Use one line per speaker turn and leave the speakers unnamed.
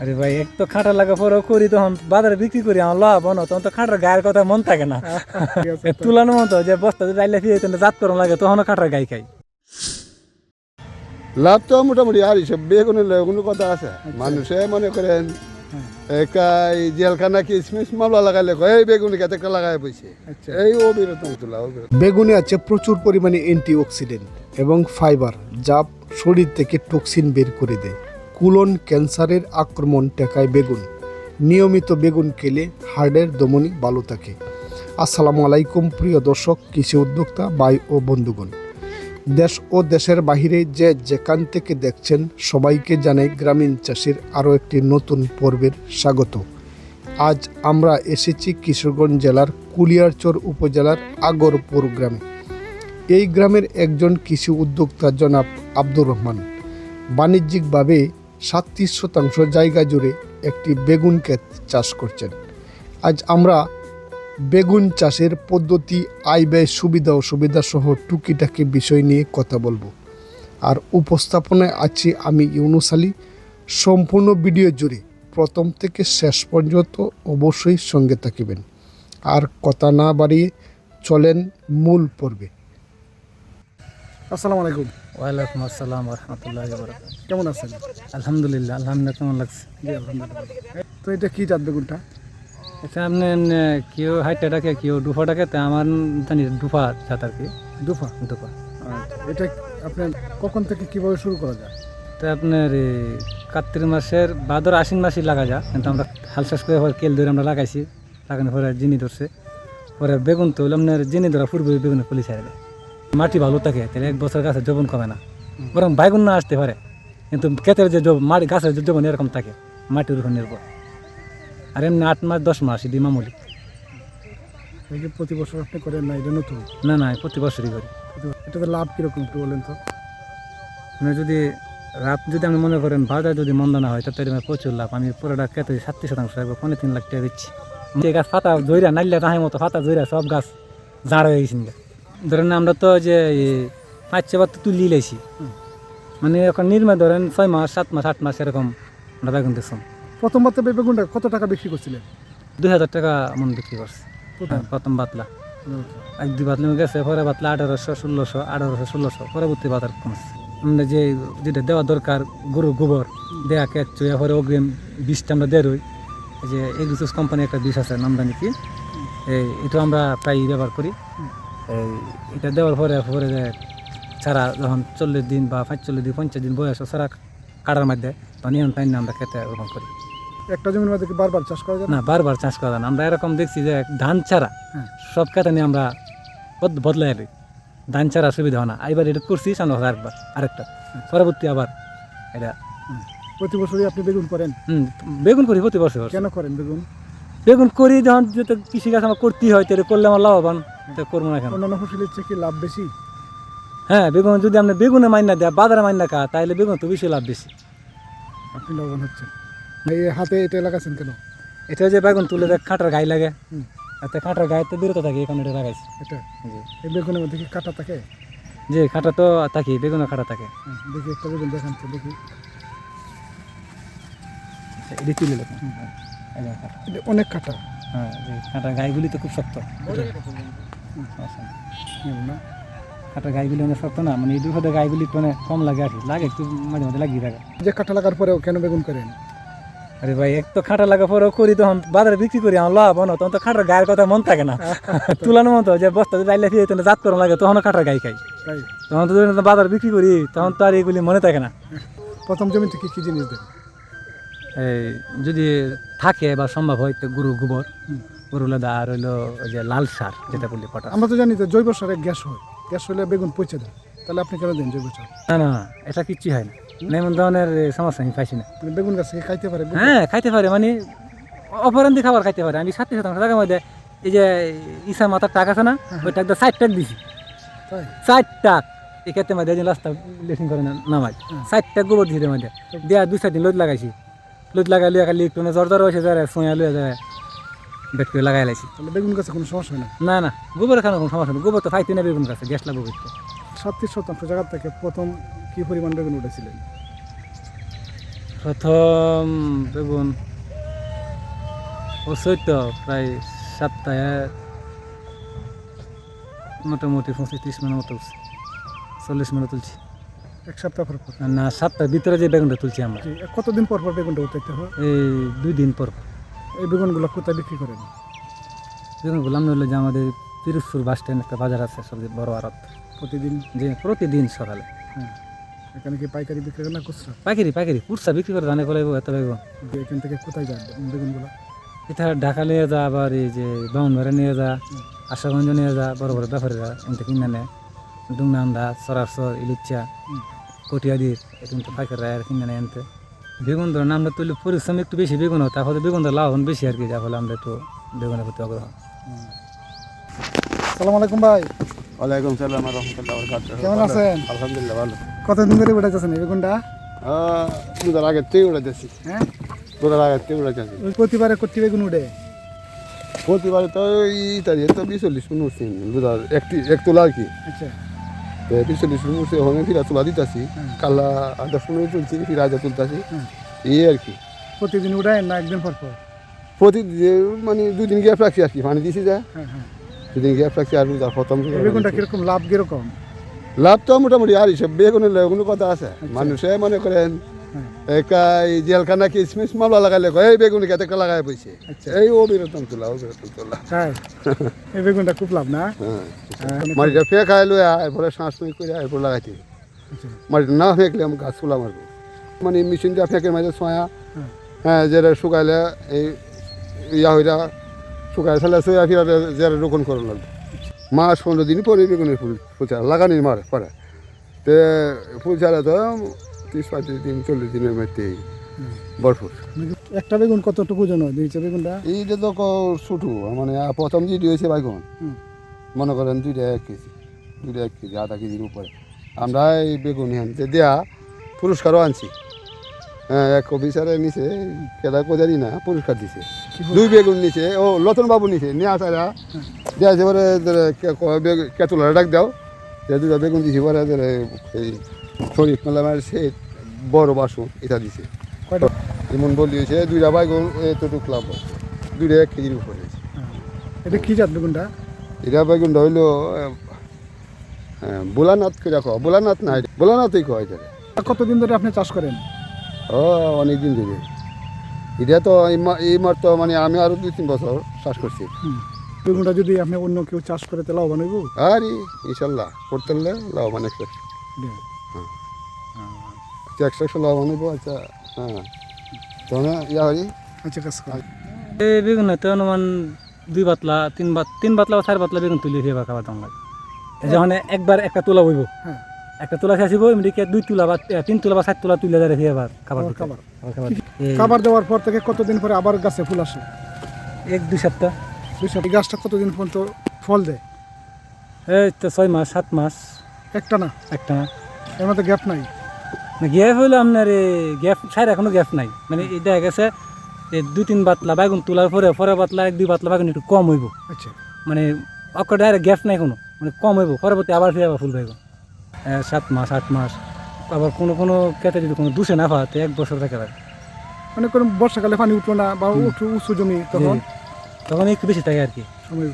আরে ভাই এক তো খাটা লাগা পরেও করি তখন বাজারে বিক্রি করি আমার লাভ হনো তখন তো খাটার গায়ের কথা মন থাকে না।
ঠিক আছে
এ তুলানো মতো যে বস্তা যদি আইলে ফিরে জাত করম লাগে তখনও খাটার গায়ে খাই।
লাভ তো মোটামুটি আর সব বেগুনের কোনো কথা আছে। মানুষে মনে করেন একাই জেলখানা কিসমিস মামলা লাগাইলে এই বেগুন একটা লাগাই বসে
আচ্ছা।
এই অবিরত তোলা অবিরত
বেগুনে আছে প্রচুর পরিমাণে অ্যান্টিঅক্সিডেন্ট এবং ফাইবার যা শরীর থেকে টক্সিন বের করে দেয়। কুলন ক্যান্সারের আক্রমণ টেকায় বেগুন। নিয়মিত বেগুন খেলে হার্টের দমনি ভালো থাকে। আসসালামু আলাইকুম, প্রিয় দর্শক, কৃষি উদ্যোক্তা বাই ও বন্ধুগণ। দেশ ও দেশের বাহিরে যে যেখান থেকে দেখছেন, সবাইকে জানাই গ্রামীণ চাষির আরও একটি নতুন পর্বের স্বাগত। আজ আমরা এসেছি কিশোরগঞ্জ জেলার কুলিয়ারচর উপজেলার আগরপুর গ্রামে। এই গ্রামের একজন কৃষি উদ্যোক্তা জনাব আব্দুর রহমান। বাণিজ্যিকভাবে সাতত্রিশ শতাংশ জায়গা জুড়ে একটি বেগুন ক্ষেত চাষ করছেন। আজ আমরা বেগুন চাষের পদ্ধতি, আয় ব্যয়, সুবিধা, অসুবিধা সহ টুকিটাকি বিষয় নিয়ে কথা বলব। আর উপস্থাপনায় আছি আমি ইউনুস আলী। সম্পূর্ণ ভিডিও জুড়ে প্রথম থেকে শেষ পর্যন্ত অবশ্যই সঙ্গে থাকিবেন। আর কথা না বাড়িয়ে চলেন মূল পর্বে। আসসালামু আলাইকুম।
ওয়ালাইকুম আসসালাম রহমতুল্লাহ
কেমন আছেন?
আলহামদুলিল্লাহ আলহামদুলিল্লাহ কেমন লাগছে?
জি আলহামদুলিল্লাহ। তো এটা কি জাত বেগুনটা?
এটা আপনি কেউ হাইটে ডাকে কেউ ডুফা ডাকে তা আমার জানি ডুফা জাত আর কি।
দুফা
ডুফা।
আচ্ছা, এটা আপনার কখন থেকে কীভাবে শুরু করা যায়?
তা আপনার কার্তিক মাসের ভাদর আশ্বিন মাসে লাগা যা কিন্তু আমরা হাল শেষ করে কেল ধরে আমরা লাগাইছি। লাগানোর পরে জিনি ধরছে। পরে বেগুন তো আপনার জিনি ধরা পূর্বে বেগুনে ছেড়ে দেয়। মাটি ভালো থাকে তাহলে এক বছর গাছে জবন কমে না। বরং বাইগুন না আসতে পারে কিন্তু ক্ষেতের যে মাটি গাছের যে জবন এরকম থাকে মাটির উপর নির্ভর। আর এমনি আট মাস দশ মাস এটি মামুলি।
প্রতি বছর আপনি করেন না এটা নতুন?
না না প্রতি বছরই করি।
এটাতে লাভ কীরকম একটু বলেন তো?
মানে যদি রাত যদি আপনি মনে করেন বাজার যদি মন্দ না হয় তাতে আমার প্রচুর লাভ। আমি পুরোটা খেতে সাতটি শতাংশ একবার পনেরো তিন লাখ টাকা দিচ্ছি। যে গাছ পাতা জইরা নাইলে তাহাই মতো পাতা জইরা সব গাছ জাড় হয়ে গেছে। ধরেন আমরা তো যে এই পাঁচ ছবার তো তুলি লাইছি। মানে এখন নির্মা ধরেন ছয় মাস সাত মাস আট মাস এরকম আমরা বেগুন দেখছিলাম
প্রথমবার তো বেগুনটা কত টাকা বিক্রি করছিলেন?
দুই হাজার টাকা মন বিক্রি করছে।
প্রথম?
হ্যাঁ, বাতলা। এক দুই বাতলা গেছে পরে বাতলা আঠারোশো ষোলোশো আঠারোশো ষোলোশো পরবর্তী বাজার কমছে আমরা যে যেটা দেওয়া দরকার গরু গোবর দেয়া কেঁচু এরপরে অগ্রিম বিষটা আমরা দেরোই যে এগ্রিসোস কোম্পানি একটা বিষ আছে নামদানি কি? এই এটা আমরা প্রায় ব্যবহার করি। এটা দেওয়ার পরে পরে ছাড়া যখন চল্লিশ দিন বা পাঁচচল্লিশ দিন পঞ্চাশ দিন বয়স ছাড়া কাটার মধ্যে তখন নিয়ম টাইম আমরা খেতে ওরকম করি।
একটা জমির মধ্যে কি বারবার চাষ করা যায় না?
বারবার চাষ করা যায় না। আমরা এরকম দেখছি যে ধান ছাড়া
হ্যাঁ।
সব খেতে নিয়ে আমরা বদ- বদলাই লই ধান ছাড়া সুবিধা হয় না। এবার এটা করছি সামনে আরেকবার আরেকটা। পরবর্তী আবার এটা
প্রতি বছরই আপনি বেগুন করেন?
হুম বেগুন করি প্রতি বছর।
কেন করেন বেগুন?
বেগুন করি যখন যেটা কৃষিকাজ আমার করতেই হয় তাহলে করলে আমার লাভবান। তো করব না কেন?
অন্যান্য ফসলের চেয়ে কি লাভ বেশি?
হ্যাঁ বেগুন যদি আপনি বেগুনে মাইনা দেয় বাজারে মাইনা খা তাহলে বেগুন তো বেশি লাভ বেশি।
আপনি লাভবান হচ্ছেন এই হাতে এটা লাগাচ্ছেন কেন?
এটা যে বেগুন তুলে দেয় কাঁটার গায়ে লাগে। এতে কাঁটার গায়ে তো বিরত থাকে এখন এটা লাগাইছি।
এটা?
জি।
এই বেগুনের মধ্যে কি কাটা থাকে?
যে কাঁটা তো থাকি বেগুনের কাঁটা থাকে।
দেখি একটা বেগুন দেখান তো দেখি।
আচ্ছা, এটি তুলে
অনেক কাটা।
হ্যাঁ যে কাঁটার গায়েগুলি তো খুব শক্ত।
না?
কাঁটার গায়েগুলি অনেক শক্ত না? মানে এই দুধের গায়েগুলি একটু অনেক কম লাগে আর লাগে একটু মাঝে মাঝে লাগিয়ে থাকে।
যে কাটা লাগার পরেও কেন বেগুন করেন?
আরে ভাই এক তো খাটা লাগা পরেও করি তখন বাজারে বিক্রি করি আমার লাভ হনো তখন তো খাটার গায়ের কথা মন থাকে না। তুলানোর মতো যে বস্তা যদি আইলে ফিরে তখন জাত করা লাগে তখনও খাটার গায়ে খাই। তখন তো বাজার বিক্রি করি তখন তো আর এগুলি মনে থাকে না।
প্রথম জমিতে কি কি জিনিস দেন?
এই যদি থাকে বা সম্ভব হয় তো গরু গোবর। গরু আর হইল ওই যে লাল সার যেটা বললি পটাশ।
আমরা তো জানি যে জৈব সারে গ্যাস হয়। গ্যাস হলে বেগুন পচে দেয় তাহলে আপনি কেন দেন জৈব সার?
না না এটা কিচ্ছু হয় না। না, এমন ধরনের সমস্যা আমি পাইছি না।
মানে বেগুন গাছ খাইতে পারে
হ্যাঁ খাইতে পারে মানে অপরান্তি খাবার খাইতে পারে। আমি ষাটটি শতাংশ টাকার মধ্যে এই যে ইসা মাথার টাক আছে না ওই টাক ষাট টাক দিছি। ষাট টাক। এই ক্ষেত্রে মধ্যে একদিন রাস্তা লেসিং করে না- নামাই ষাট টাক গোবর দিছি মধ্যে। দিয়া দুই চার দিন লোদ লাগাইছি। লোদ লাগাই লুয়া খালি একটু জ্বর জ্বর হয়েছে যায় সোয়া লুয়া যায়। বেট করে লাগাই লাইছি।
তাহলে বেগুন গাছে কোনো সমস্যা হয় না?
না না গোবর খানো কোনো সমস্যা নেই গোবর তো খাইতে না বেগুন কাছে গ্যাস লাগবে করতে
সাতত্রিশ শতাংশ জায়গা থেকে প্রথম কি পরিমাণ বেগুন উঠেছিলেন?
প্রথম বেগুন ও চৈত্য প্রায় সপ্তাহে মোটামুটি পঁচিশ ত্রিশ মিনিট মতো তুলছি চল্লিশ মিনিট তুলছি।
এক সপ্তাহ পর পর?
না সপ্তাহের ভিতরে যে বেগুনটা তুলছি আমরা।
কতদিন পর পর বেগুনটা উঠাইতে হয়
এই দুই দিন পর পর।
এই বেগুনগুলো কোথায় বিক্রি করেন?
বেগুন বললাম হলো যে আমাদের পিরোজপুর বাস স্ট্যান্ড একটা বাজার আছে সবচেয়ে বড় আড়ত।
প্রতিদিন?
যে প্রতিদিন সকালে।
হ্যাঁ। এখানে কি পাইকারি বিক্রি করেন না খুচরা?
পাইকারি পাইকারি কুরসা বিক্রি করে জানে করে এত
যে এখান থেকে কোথায় যায় বেগুনগুলো?
এটা ঢাকা নিয়ে যা আবার এই যে বাউনবাড়ি নিয়ে যা আশাগঞ্জ নিয়ে যা বড় বড় ব্যাপারীরা এখান থেকে কিনে নেয়। ডুংনান্দা সরাসর ইলিচা। কটিয়াদির এখান থেকে পাইকাররা কিনে নেয় এনতে। বেগুন ধরুন আমরা তুলি পরিশ্রম একটু বেশি বেগুন হয় তাহলে বেগুন ধর লাভবান বেশি আর কি যার ফলে আমরা একটু বেগুনের প্রতি আগ্রহ।
সালাম আলাইকুম ভাই।
ওয়ালাইকুম সালাম রহমতুল্লাহ
কেমন আছেন?
আলহামদুলিল্লাহ ভালো।
কতদিন ধরে উঠাইতেছেন এই বেগুনটা?
দুধার আগের থেকে যাচ্ছি
হ্যাঁ?
দুধার আগের থেকে
ওই প্রতিবারে করতে বেগুন উঠে
প্রতিবারে তো এই তারিখে তো বিশ চল্লিশ মিনিট উঠছি দুধার একটি এক তোলা আর কি।
আচ্ছা।
মিনিট উঠছে ওখানে ফিরা তোলা দিতেছি
কালা
কাল্লা আট দশ মিনিট তুলছি ফিরা আজা তুলতেছি এই আর কি।
প্রতিদিন উঠায় না একদিন পর পর?
প্রতিদিন মানে দুদিন গ্যাপ রাখছি আর কি পানি দিছি যা।
হ্যাঁ হ্যাঁ।
দুদিন গ্যাপ রাখছি আর
খতম বেগুনটা কীরকম লাভ কীরকম?
লাভ তো মোটামুটি আর হিসেব বেগুনের কোনো কথা আছে। মানুষে মনে করেন জেলখানা কিসমিস মামলা লাগাইলে কয়, এই বেগুন খেতে লাগাই পয়সে
আচ্ছা।
এই ও বিরতন তোলা ও বিরতন তোলা
এই বেগুনটা খুব লাভ না?
হ্যাঁ।
হ্যাঁ,
মাটিটা ফেঁকাই লই এরপরে শ্বাস ফুঁই করে এরপর লাগাইতে।
আচ্ছা।
মাটিটা না ফেঁকলে আমি গাছ তুলা মারবো। মানে মেশিনটা ফেঁকে মাঝে ছয়া।
হ্যাঁ।
হ্যাঁ যেটা শুকাইলে এই ইয়া হইরা শুকাই ফেলে ছয়া ফিরা যেটা রোপণ করে লাগবে। মাস পনেরো দিন পরে বেগুনের ফুল ফুল ছাড়া লাগানির মার পরে। তে ফুল ছাড়া তো তিরিশ পঁয়ত্রিশ দিন চল্লিশ দিনের মধ্যে ভরপুর।
একটা বেগুন কতটুকু হয় দিয়েছে বেগুনটা?
এইটা তো ক- ছোটো মানে প্রথম হয়েছে বাইকন
হুম।
মনে করেন দুইটা এক কেজি দুইটা এক কেজি আধা কেজির উপরে। আমরা এই বেগুন হ্যানতে দেয়া পুরস্কারও আনছি। হ্যাঁ এক অফিসারে নিছে কেদা কোদারি না পুরস্কার দিছে। দুই বেগুন নিছে ও লতন বাবু নিছে নিয়ে আসারা দেওয়া আছে পরে কেতুলা ডাক দাও যে দুটা বেগুন দিছি পরে এই শরীফ মেলা সে বড় বাসন এটা দিছে।
এমন
যেমন বলিয়েছে দুইটা বাইগুন এতটুক লাভ দুইটা এক কেজির উপরে।
এটা কি জাত বেগুনটা
এটা বেগুনটা হইল বোলানাথ কে দেখো বোলানাথ না বোলানাথই কয় এটা।
কতদিন ধরে আপনি চাষ করেন?
ও অনেক দিন ধরে। এটা তো এই মার তো মানে আমি আরও দুই তিন বছর চাষ করছি।
বেগুনটা যদি আপনি অন্য কেউ চাষ করে তাহলে লাভবান হইব?
আর ইনশাল্লাহ করতে লাভবান আচ্ছা একশো একশো লাভবান হইব আচ্ছা হ্যাঁ। তখন ইয়া হরি
আচ্ছা কাজ
এই বেগুন হয়তো অনুমান দুই বাতলা তিন বাত তিন বাতলা বা চার বাতলা বেগুন তুলি ফেবা খাবার দাম লাগে যখন একবার একটা তোলা বইব
হ্যাঁ।
একটা তোলা খাসিব এমনিকে দুই তুলা বা তিন তুলা বা চার তুলা তুলে দেয় ফেবার খাবার
আবার খাবার।
খাবার।
দেওয়ার পর থেকে কতদিন পরে আবার গাছে ফুল আসে?
এক দুই সপ্তাহ।
দুইশো এই গাছটা কতদিন পর্যন্ত ফল দেয়?
এই তো ছয় মাস সাত মাস।
একটা না?
একটা না।
এর মধ্যে গ্যাপ নাই।
গ্যাপ হইল আপনার গ্যাপ সাইড এখনও গ্যাপ নাই। মানে এই দেখা গেছে এই দুই তিন বাতলা বেগুন তোলার পরে পরে বাতলা এক দুই বাতলা বেগুন একটু কম হইব।
আচ্ছা।
মানে অক্ষ ডাইরেক্ট গ্যাপ নাই কোনো মানে কম হইব পরবর্তী আবার ফিরে আবার ফুল পাইব সাত মাস আট মাস আবার কোনো কোনো ক্ষেত্রে যদি কোনো দুষে না পাতে এক বছর থেকে পারে
মানে কোনো বর্ষাকালে পানি উঠল না বা উঁচু উঁচু জমি তখন?
তখন একটু বেশি থাকে আর কি।
সময়